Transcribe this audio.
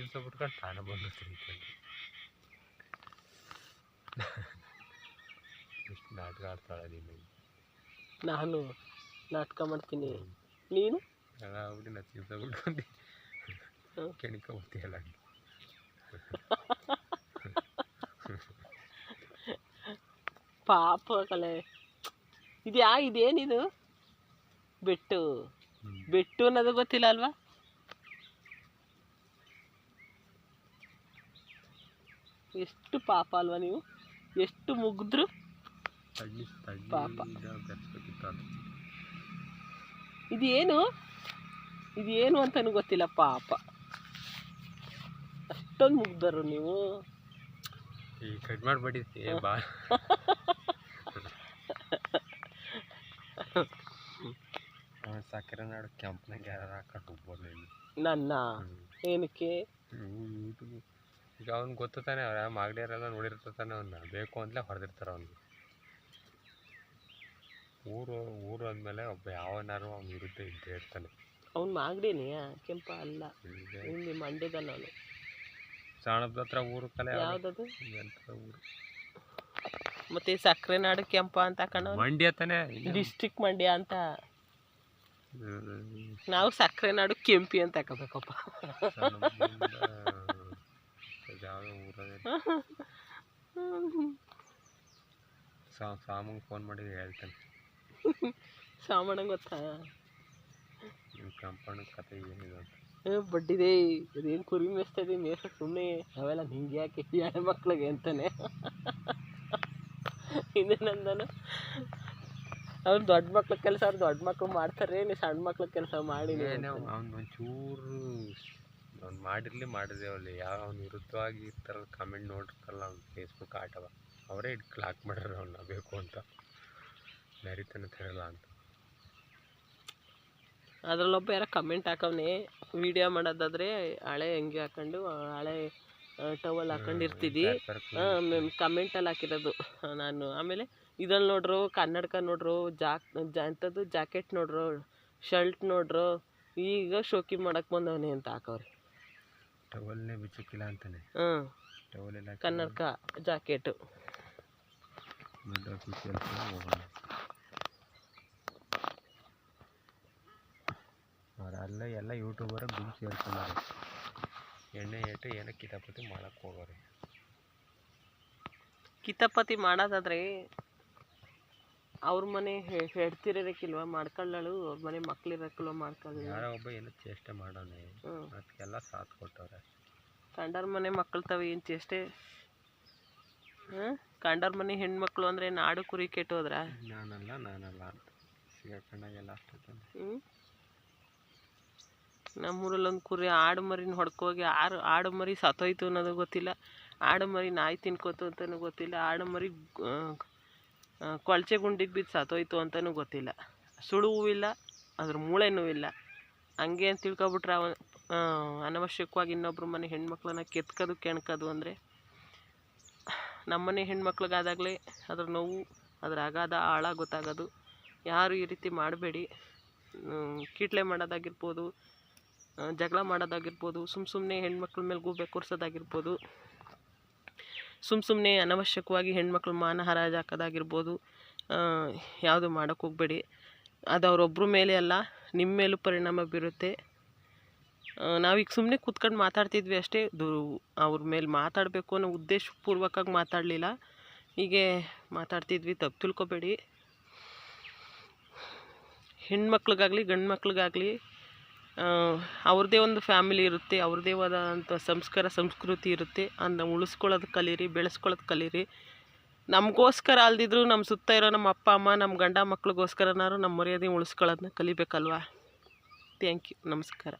ದಿವಸ ಬಿಟ್ಕೊಂಡು ತಾನೇ ಬಂದು ತಿಂತೀನಿ ಎಷ್ಟು ನಾಟಕ ಆಡ್ತಾಳೆ ನೀನು. ನಾನು ನಾಟಕ ಮಾಡ್ತೀನಿ. ನೀನು? ಆಗ್ಬಿಟ್ಟು ನಾ ದಿವಸ ಬಿಟ್ಕೊಂಡು ಕೆಣಿಕ ಕೆಣಿಕೊಂಬತ್ತೀಯಲ್ಲ ಪಾಪ ಕಲೆ. ಇದ್ಯಾ ಇದೇನಿದು? ಬೆಟ್ಟು. ಬೆಟ್ಟು ಅನ್ನೋದು ಗೊತ್ತಿಲ್ಲ ಅಲ್ವಾ? ಎಷ್ಟು ಪಾಪ ಅಲ್ವಾ ನೀವು? ಎಷ್ಟು ಮುಗಿದ್ರು? ಪಾಪ. ಇದೇನು? ಇದೇನು ಅಂತನೂ ಗೊತ್ತಿಲ್ಲ ಪಾಪ. ಅಷ್ಟೊಂದು ಮುಗ್ದರು ನೀವು. ಈ ಕಟ್ ಮಾಡಬೇಡಿ ಬಾ. ಸಕ್ಕರೆ ನಾಡು ಕೆಂಪನಾಗ ಯಾರು ಹಾಕೊಂಡು ಹೋಗ್ಬೋದು ನನ್ನ? ಏನಕ್ಕೆ? ಈಗ ಅವ್ನು ಗೊತ್ತು ತಾನೆ ಅವ್ರು ಯಾವ ಮಾಗಡಿಯರೆಲ್ಲ ನೋಡಿರ್ತಾರೆ ತಾನೆ ಅವನ್ನ ಬೇಕು ಅಂತಲೇ ಹೊಡೆದಿರ್ತಾರೆ ಅವನು. ಊರು ಊರು ಅಂದಮೇಲೆ ಒಬ್ಬ ಯಾವನಾರು ಅವ್ನ ವಿರುದ್ಧ ಇದ್ದೇ ಇರ್ತಾನೆ ಅವ್ನು ಮಾಗಡಿನೇ ಕೆಂಪ ಅಲ್ಲ. ಇಲ್ಲಿ ಮಂಡ್ಯದ ನಾನು. ಸಾಣದ ಹತ್ರ ಊರು ಕಲೆ ಯಾವ್ದದು? ಊರು? ಮತ್ತೆ ಸಕ್ಕರೆ ನಾಡು ಕೆಂಪ ಅಂತ ಕಣ. ಮಂಡ್ಯ ತಾನೆ? ಡಿಸ್ಟಿಕ್ ಮಂಡ್ಯ ಅಂತ. ನಾವು ಸಕ್ಕರೆ ನಾಡು ಕೆಂಪಿ ಅಂತ ಹಾಕೋಬೇಕಪ್ಪ. ಸಾಮಂಗೆ ಫೋನ್ ಮಾಡಿ ಹೇಳ್ತಾನೆ. ಸಾಮಾನ ಗೊತ್ತಾ? ನಿಮ್ಮ ಕಂಪೌಂಡ್ ಕತೆ ಏನಿದೆ ಅಂತ. ಬಡ್ಡಿದೆ ಅದೇನು ಕುರಿ ಮೇಯಿಸ್ತಾ ಇದೆ ಮೇಸ ಸುಮ್ಮನೆ ಅವೆಲ್ಲ ನಿಂಗೆ ಯಾಕೆ ಹೆಣ್ಣು ಮಕ್ಳಿಗೆ ಅಂತಾನೆ? ಇನ್ನೇನಂದನು ಅವ್ರು ದೊಡ್ಡ ಮಕ್ಳ ಕೆಲಸ ಅವ್ರು ದೊಡ್ಡ ಮಕ್ಳು ಮಾಡ್ತಾರೆ ನೀವು ಸಣ್ಣ ಮಕ್ಳ ಕೆಲಸ ಮಾಡಿ ಒಂಚೂರು ಅವ್ನು ಮಾಡಿರಲಿ ಮಾಡಿದೆ ಅಲ್ಲಿ ಯಾವ ಅವ್ನು ವಿರುದ್ಧವಾಗಿ ಇರ್ತಾರಲ್ಲ ಕಮೆಂಟ್ ನೋಡಿರ್ತಾರಲ್ಲ ಅವ್ನು ಫೇಸ್ಬುಕ್ ಆಟವ ಅವರೇ ಇಟ್ಟು ಕ್ಲಾಕ್ ಮಾಡ್ಯಾರ ಅವ್ನ ಬೇಕು ಅಂತ. ನರಿತನ ತರಲ್ಲ ಅಂತ. ಅದ್ರಲ್ಲೊಬ್ಬ ಯಾರ ಕಮೆಂಟ್ ಹಾಕವ್ನೆ ವಿಡಿಯೋ ಮಾಡೋದಾದ್ರೆ ಹಳೆ ಹೆಂಗೆ ಹಾಕೊಂಡು ಹಳೆ ಟವಲ್ ಹಾಕೊಂಡು ಇರ್ತಿದ್ದಿ. ಮ್ಯಾಮ್ ಕಮೆಂಟಲ್ಲಿ ಹಾಕಿರೋದು ನಾನು. ಆಮೇಲೆ ಇದ್ರಲ್ಲಿ ನೋಡ್ರು ಕನ್ನಡಕ ನೋಡ್ರು ಜಾಕ್ ಜಾ ಎಂಥದ್ದು ಜಾಕೆಟ್ ನೋಡ್ರು ಶರ್ಟ್ ನೋಡ್ರು ಈಗ ಶೋಕಿ ಮಾಡಕ್ಕೆ ಬಂದವನೇ ಅಂತ ಹಾಕವ್ರೆ. ಟವಲ್ನೇ ಬಿಚ್ಚಕ್ಕಿಲ್ಲ ಅಂತಾನೆ. ಹಾಂ ಟವಲ್ ಎಲ್ಲ ಕನ್ನಡಕ ಜಾಕೆಟು. ದುಡ್ಡು ಆಫೀಸಿಯಲ್ ಹೋಗೋಣ. ಅವರೆಲ್ಲ ಎಲ್ಲ ಯೂಟ್ಯೂಬರ್ ಗುಂಪು ಸೇರ್ಕೊಂಡಾರೆ ಎಣ್ಣೆ ಇಟ್ಟು ಏನೋ ಕಿತಾಪತಿ ಮಾಡಕ್ಕೆ ಹೋಗೋರಿ. ಕಿತಾಪತಿ ಮಾಡೋದಾದ್ರೆ ಅವ್ರ ಮನೆ ಹೆಡ್ತಿರೋಕ್ಕಿಲ್ವ ಮಾಡ್ಕೊಳ್ಳಳು ಅವ್ರ ಮನೆ ಮಕ್ಳಿರಕ್ಕಿಲ್ವ ಮಾಡ್ಕೊಳ್ಳಿ ಯಾರೋ ಒಬ್ಬ ಏನೋ ಚೇಷ್ಟೆ ಮಾಡೋನೆ. ಅದಕ್ಕೆಲ್ಲ ಸಾಥ್ ಕೊಟ್ಟವ್ರೆ. ಕಂಡರ ಮನೆ ಮಕ್ಕಳು ತಾವ ಏನು ಚೇಷ್ಟೆ? ಹಾಂ? ಕಂಡರ ಮನೆ ಹೆಣ್ಮಕ್ಳು ಅಂದರೆ ನಾಡು ಕುರಿ ಕೆಟ್ಟೋದ್ರ? ನಾನಲ್ಲ ನಾನಲ್ಲ. ಅಂತ ಸಿಗಾಕೊಂಡಾಗೆಲ್ಲ ಹ್ಞೂ ನಮ್ಮೂರಲ್ಲಿ ಒಂದು ಕುರಿ ಆಡು ಮರಿನ ಹೊಡ್ಕೋಗಿ ಆರು ಆಡು ಮರಿ ಸತ್ತೋಯ್ತು ಅನ್ನೋದು ಗೊತ್ತಿಲ್ಲ. ಆಡು ಮರಿ ನಾಯಿ ತಿನ್ಕೋತು ಅಂತಲೂ ಗೊತ್ತಿಲ್ಲ. ಆಡು ಮರಿ ಆ, ಕೊಳಚೆ ಗುಂಡಿಗೆ ಬಿದ್ದು ಸತ್ತೋಯ್ತು ಅಂತಲೂ ಗೊತ್ತಿಲ್ಲ. ಸುಳುವೂ ಇಲ್ಲ ಅದ್ರ ಮೂಳೆನೂ ಇಲ್ಲ. ಹಂಗೆ ಅಂತ ತಿಳ್ಕೊಬಿಟ್ರೆ ಅವ ಅನವಶ್ಯಕವಾಗಿ ಇನ್ನೊಬ್ರ ಮನೆ ಹೆಣ್ಮಕ್ಳನ್ನ ಕೆತ್ಕೋದು, ಕೆಣ್ಕೋದು ಅಂದರೆ ನಮ್ಮನೆ ಹೆಣ್ಮಕ್ಳಿಗಾದಾಗಲೇ ಅದ್ರ ನೋವು, ಅದ್ರ ಅಗಾಧ ಆಳ ಗೊತ್ತಾಗೋದು. ಯಾರು ಈ ರೀತಿ ಮಾಡಬೇಡಿ. ಕೀಟ್ಲೆ ಮಾಡೋದಾಗಿರ್ಬೋದು ಜಗಳ ಮಾಡೋದಾಗಿರ್ಬೋದು ಸುಮ್ಮ ಸುಮ್ಮನೆ ಹೆಣ್ಮಕ್ಳ ಮೇಲೆ ಗೂಬೆ ಕೂರ್ಸೋದಾಗಿರ್ಬೋದು. ಸುಮ್ಮ ಸುಮ್ಮನೆ ಅನವಶ್ಯಕವಾಗಿ ಹೆಣ್ಮಕ್ಳು ಮಾನ ಹರಾಜು ಹಾಕೋದಾಗಿರ್ಬೋದು ಯಾವುದು ಮಾಡೋಕ್ಕೆ ಹೋಗಬೇಡಿ. ಅದು ಅವರೊಬ್ಬರ ಮೇಲೆ ಅಲ್ಲ ನಿಮ್ಮ ಮೇಲೂ ಪರಿಣಾಮ ಬೀರುತ್ತೆ. ನಾವೀಗ ಸುಮ್ಮನೆ ಕೂತ್ಕೊಂಡು ಮಾತಾಡ್ತಿದ್ವಿ ಅಷ್ಟೇ ಅವ್ರ ಮೇಲೆ ಮಾತಾಡಬೇಕು ಅನ್ನೋ ಉದ್ದೇಶಪೂರ್ವಕವಾಗಿ ಮಾತಾಡಲಿಲ್ಲ. ಹೀಗೆ ಮಾತಾಡ್ತಿದ್ವಿ ತಪ್ಪು ತಿಳ್ಕೊಬೇಡಿ. ಹೆಣ್ಮಕ್ಳಿಗಾಗಲಿ ಗಂಡು ಮಕ್ಳಿಗಾಗಲಿ ಅವ್ರದ್ದೇ ಒಂದು ಫ್ಯಾಮಿಲಿ ಇರುತ್ತೆ ಅವ್ರದ್ದೇ ಆದಂಥ ಸಂಸ್ಕಾರ, ಸಂಸ್ಕೃತಿ ಇರುತ್ತೆ. ಅದನ್ನ ಉಳಿಸ್ಕೊಳ್ಳೋದು ಕಲೀರಿ, ಬೆಳೆಸ್ಕೊಳ್ಳೋದು ಕಲೀರಿ. ನಮಗೋಸ್ಕರ ಅಲ್ದಿದ್ರು ನಮ್ಮ ಸುತ್ತ ಇರೋ ನಮ್ಮ ಅಪ್ಪ, ಅಮ್ಮ ನಮ್ಮ ಗಂಡ ಮಕ್ಳಿಗೋಸ್ಕರನಾದ್ರು ನಮ್ಮ ಮರ್ಯಾದೆ ಉಳಿಸ್ಕೊಳ್ಳೋದನ್ನ ಕಲಿಬೇಕಲ್ವಾ? ಥ್ಯಾಂಕ್ ಯು ನಮಸ್ಕಾರ.